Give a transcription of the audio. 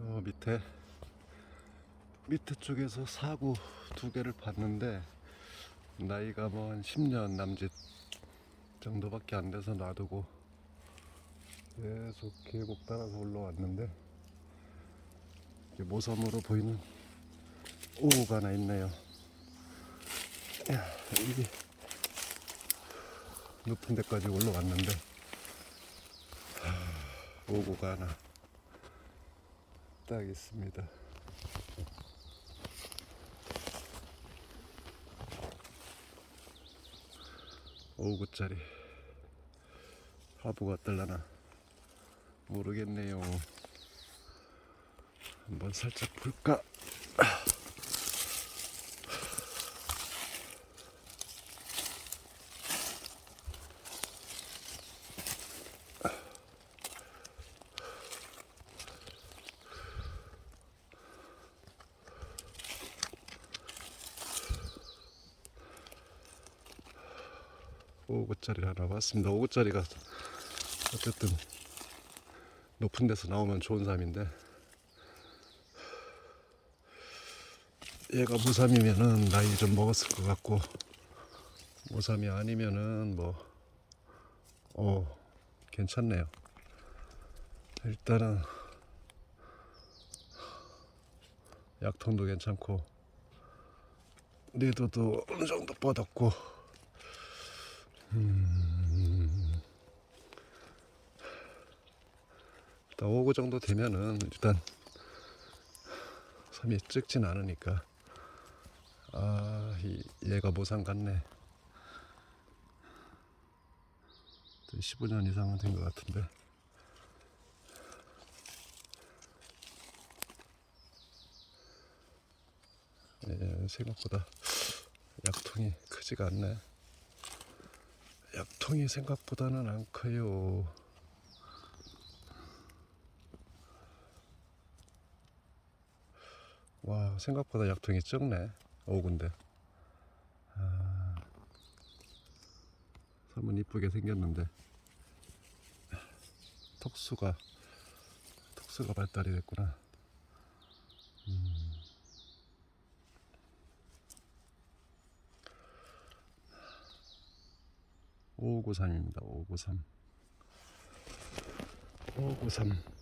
어, 밑에 밑에 쪽에서 사구 두 개를 봤는데 나이가 뭐 한 10년 남짓 정도밖에 안 돼서 놔두고 계속 계곡 따라서 올라왔는데 모섬으로 보이는 오구가 하나 있네요. 야, 이게 높은 데까지 올라왔는데 하, 오구가 하나 딱 있습니다. 오구짜리 화부가 어떨라나 모르겠네요. 한번 살짝 볼까? 오구짜리 하나 봤습니다. 오구짜리가 어쨌든 높은 데서 나오면 좋은 삶인데 얘가 무삼이면은 나이 좀 먹었을 것 같고 무삼이 아니면은 뭐 어, 괜찮네요. 일단은 약통도 괜찮고 리드도 어느 정도 뻗었고 일단 5구 정도 되면은 일단 섬이 찍진 않으니까. 아 이, 얘가 모상 같네. 15년 이상은 된 것 같은데. 예, 생각보다 약통이 크지가 않네 약통이 생각보다는 안 커요. 와 생각보다 약통이 적네. 오군데. 아, 섬은 이쁘게 생겼는데 턱수가 턱수가 발달이 됐구나 593입니다. 593. 593.